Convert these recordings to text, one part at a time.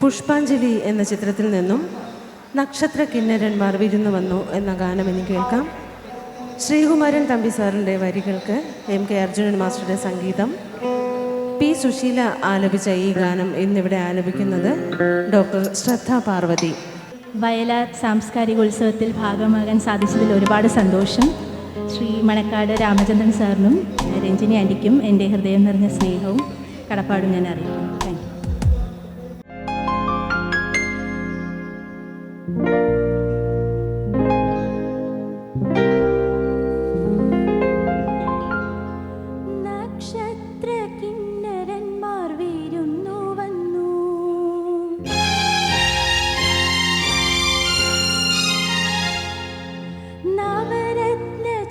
പുഷ്പാഞ്ജലി എന്ന ചിത്രത്തിൽ നിന്നും നക്ഷത്ര കിന്നരന്മാർ വിരുന്നു വന്നു എന്ന ഗാനം എനിക്ക് കേൾക്കാം. ശ്രീകുമാരൻ തമ്പി സാറിന്റെ വരികൾക്ക് എം കെ അർജുനൻ മാസ്റ്ററുടെ സംഗീതം പി സുശീല ആലപിച്ച ഈ ഗാനം ഇന്നിവിടെ ആലപിക്കുന്നത് ഡോക്ടർ ശ്രദ്ധ പാർവതി. വയലാർ സാംസ്കാരിക ഉത്സവത്തിൽ ഭാഗമാകാൻ സാധിച്ചതിൽ ഒരുപാട് സന്തോഷം. ശ്രീ മണക്കാട് രാമചന്ദ്രൻ സാറിനും രഞ്ജിനി ആന്റിക്കും എന്റെ ഹൃദയം നിറഞ്ഞ സ്നേഹവും കടപ്പാടും ഞാൻ അറിയിക്കുന്നു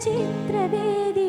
ചിത്രവേദി